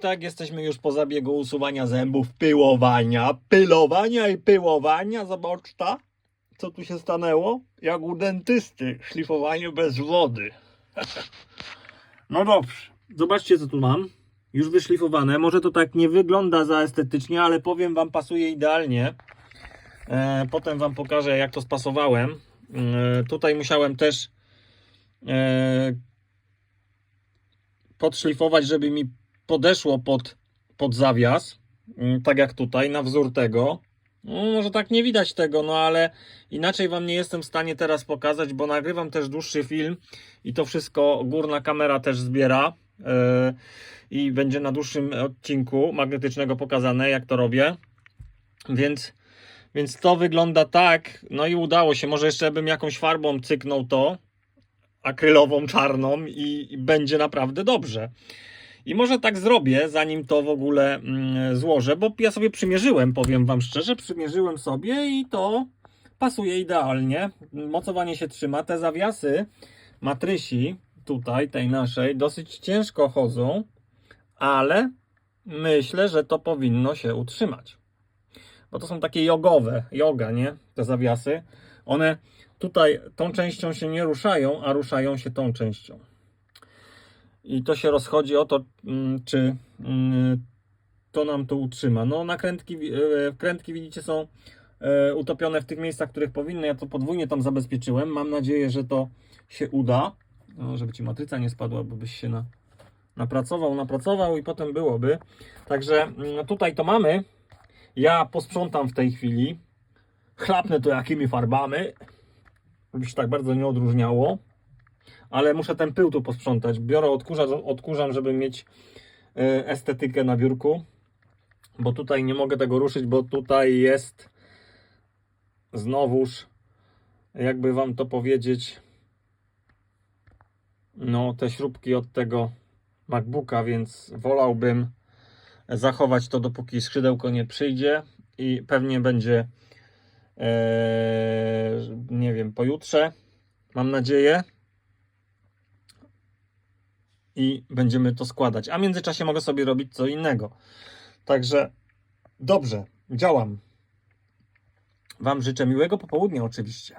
Tak, jesteśmy już po zabiegu usuwania zębów, pyłowania, pylowania i pyłowania. Zobacz ta, co tu się stanęło? Jak u dentysty, szlifowanie bez wody. No dobrze, zobaczcie co tu mam. Już wyszlifowane. Może to tak nie wygląda za estetycznie, ale powiem wam, pasuje idealnie. E, potem wam pokażę, jak to spasowałem. E, tutaj musiałem też e, podszlifować, żeby mi podeszło pod, pod zawias, mm, tak jak tutaj, na wzór tego. No, może tak nie widać tego, no ale inaczej Wam nie jestem w stanie teraz pokazać, bo nagrywam też dłuższy film i to wszystko górna kamera też zbiera yy, i będzie na dłuższym odcinku magnetycznego pokazane, jak to robię. Więc, więc to wygląda tak, no i udało się. Może jeszcze bym jakąś farbą cyknął to, akrylową, czarną i, i będzie naprawdę dobrze. I może tak zrobię, zanim to w ogóle mm, złożę, bo ja sobie przymierzyłem, powiem Wam szczerze, przymierzyłem sobie i to pasuje idealnie. Mocowanie się trzyma. Te zawiasy matrysi tutaj, tej naszej, dosyć ciężko chodzą, ale myślę, że to powinno się utrzymać. Bo to są takie jogowe, joga, nie? Te zawiasy. One tutaj tą częścią się nie ruszają, a ruszają się tą częścią. I to się rozchodzi o to, mm, czy mm, to nam to utrzyma. No, nakrętki, e, krętki widzicie są e, utopione w tych miejscach, których powinny. Ja to podwójnie tam zabezpieczyłem. Mam nadzieję, że to się uda. No, żeby ci matryca nie spadła, bo byś się na, napracował, napracował i potem byłoby. Także mm, tutaj to mamy. Ja posprzątam w tej chwili. Chlapnę to jakimi farbami, żeby się tak bardzo nie odróżniało ale muszę ten pył tu posprzątać. Biorę odkurzacz, odkurzam, żeby mieć e, estetykę na biurku, bo tutaj nie mogę tego ruszyć, bo tutaj jest znowuż, jakby wam to powiedzieć, no te śrubki od tego MacBooka, więc wolałbym zachować to dopóki skrzydełko nie przyjdzie i pewnie będzie e, nie wiem, pojutrze mam nadzieję i będziemy to składać. A w międzyczasie mogę sobie robić co innego. Także dobrze, działam. Wam życzę miłego popołudnia oczywiście.